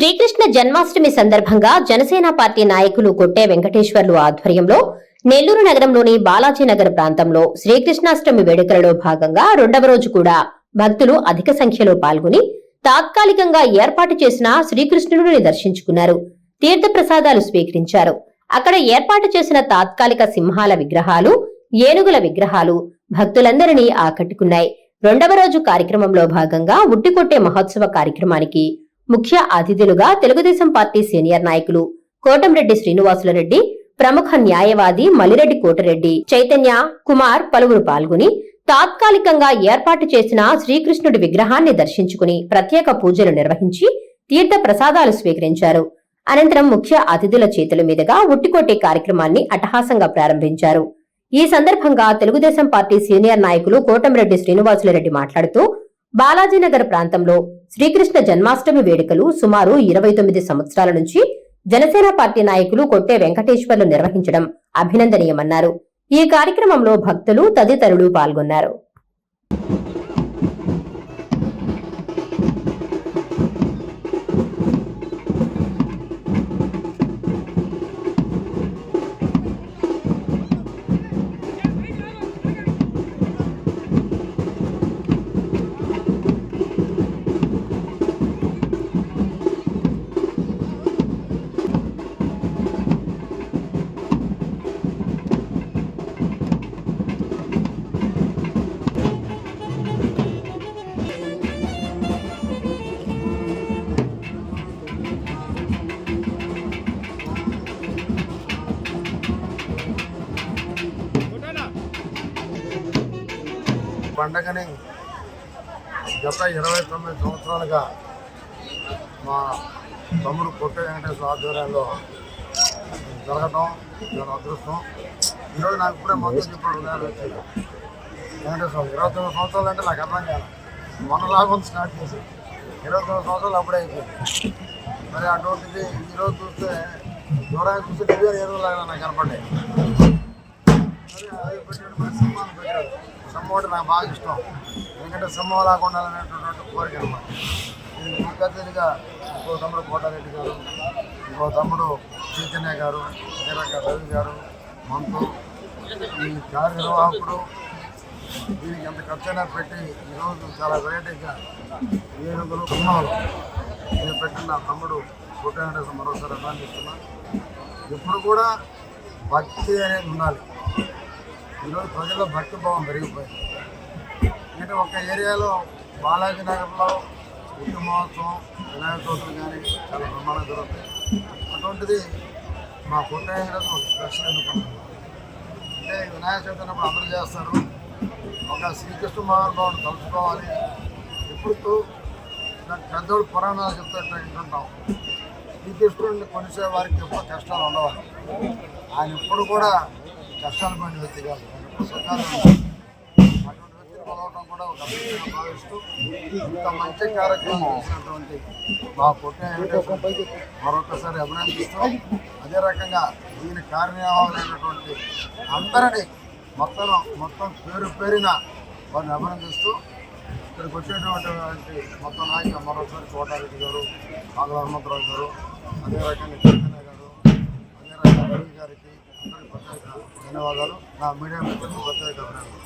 శ్రీకృష్ణ జన్మాష్టమి సందర్భంగా జనసేన పార్టీ నాయకులు కొట్టే వెంకటేశ్వర్లు ఆధ్వర్యంలో నెల్లూరు నగరంలోని బాలాజీ నగర్ ప్రాంతంలో శ్రీకృష్ణాష్టమి వేడుకలలో భాగంగా రెండవ రోజు కూడా భక్తులు అధిక సంఖ్యలో పాల్గొని తాత్కాలికంగా ఏర్పాటు చేసిన శ్రీకృష్ణుడిని దర్శించుకున్నారు. తీర్థ ప్రసాదాలు స్వీకరించారు. అక్కడ ఏర్పాటు చేసిన తాత్కాలిక సింహాల విగ్రహాలు ఏనుగుల విగ్రహాలు భక్తులందరినీ ఆకట్టుకున్నాయి. రెండవ రోజు కార్యక్రమంలో భాగంగా ఉట్టికొట్టే మహోత్సవ కార్యక్రమానికి ముఖ్య అతిథులుగా తెలుగుదేశం పార్టీ సీనియర్ నాయకులు కోటంరెడ్డి శ్రీనివాసులరెడ్డి ప్రముఖ న్యాయవాది మలిరెడ్డి కోటరెడ్డి చైతన్య కుమార్ పలువురు పాల్గొని తాత్కాలికంగా ఏర్పాటు చేసిన శ్రీకృష్ణుడి విగ్రహాన్ని దర్శించుకుని ప్రత్యేక పూజలు నిర్వహించి తీర్థ ప్రసాదాలు స్వీకరించారు. అనంతరం ముఖ్య అతిథుల చేతుల మీదుగా ఉట్టికొట్టే కార్యక్రమాన్ని అట్టహాసంగా ప్రారంభించారు. ఈ సందర్భంగా తెలుగుదేశం పార్టీ సీనియర్ నాయకులు కోటంరెడ్డి శ్రీనివాసులరెడ్డి మాట్లాడుతూ బాలాజీనగర్ ప్రాంతంలో శ్రీకృష్ణ జన్మాష్టమి వేడుకలు సుమారు ఇరవై తొమ్మిది సంవత్సరాల నుంచి జనసేన పార్టీ నాయకులు కొట్టే వెంకటేశ్వర్లు నిర్వహించడం అభినందనీయమన్నారు. ఈ కార్యక్రమంలో భక్తులు తదితరులు పాల్గొన్నారు. పండగని గత ఇరవై తొమ్మిది సంవత్సరాలుగా మా తమ్ముడు కొట్ట వెంకటేశ్వర ఆధ్వర్యంలో జరగటం నేను అదృష్టం. ఈరోజు నాకు ఇప్పుడే మొత్తం చెప్పాడు వచ్చి వెంకటేశ్వర ఇరవై తొమ్మిది సంవత్సరాలు అంటే నాకు అర్థం కాదు. మొన్న లాభం స్టార్ట్ చేసి. ఇరవై తొమ్మిది సంవత్సరాలు అప్పుడే అయిపోయింది. మరి అటువంటిది ఈరోజు చూస్తే దూరానికి చూస్తే దివ్య ఎరువులాగా నాకు కనపడ్డాయి. మరి అది పెట్టాడు మరి పెట్టాడు సింహం అంటే నాకు బాగా ఇష్టం. ఎందుకంటే సమ్మ లాగా ఉండాలనేటటువంటి కోరిక అనమాట. ఇది ఇంకో తమ్ముడు కోటారెడ్డి గారు ఇంకో తమ్ముడు చైతన్య గారు అదే రవి గారు మంతు ఈ కార్యనిర్వాహకుడు. దీనికి ఎంత ఖర్చైనా పెట్టి ఈరోజు చాలా వెరైటీగా ఏనుగులు కుమ్మలు నేను పెట్టిన తమ్ముడు కోటారెడ్డి మరోసారి అభినందిస్తున్నాను ఎప్పుడు కూడా భక్తి అనేది ఉండాలి. ఈరోజు ప్రజల్లో భక్తి భావం పెరిగిపోయింది. అంటే ఒక ఏరియాలో బాలాజీ నగర్లో ఉట్టి మహోత్సవం వినాయక చవితులు కానీ చాలా బ్రహ్మాండంగా జరుగుతాయి. అటువంటిది మా కొట్టయ్య స్పెషల్ అనుకుంటున్నాం అంటే వినాయక చవితి అన్నప్పుడు అందరూ చేస్తారు. ఒక శ్రీకృష్ణ మహానుభావుడు తలుచుకోవాలి. ఎప్పుడు పెద్దోడు పురాణాలు చెప్తాడు వింటుంటాం శ్రీకృష్ణుడిని కొనిసే వారికి ఎప్పుడు కష్టాలు ఉండవాలి ఆయన ఇప్పుడు కూడా కష్టాలు పడిన వ్యక్తి కాదు. అటువంటి వ్యక్తిని కొలవడం కూడా ఒక అద్భుతంగా భావిస్తూ ఇంత మంచి కార్యక్రమం చేసినటువంటి మా పుట్టిన మరొకసారి అభినందిస్తూ అదే రకంగా దీని కార్యనిర్వాహకులైనటువంటి అందరినీ మొత్తం మొత్తం పేరు పేరిన వారిని అభినందిస్తూ ఇక్కడికి వచ్చేటువంటి మొత్తం నాయకులు మరోసారి కోటారెడ్డి గారు ఆంధ్ర హనుమంతరావు గారు అదే రకంగా చైతన్య గారు అదే రకంగా రవి గారికి ధన్యవాదాలు. నా మీడియా మిత్రులకు ప్రత్యేక అభినందనలు.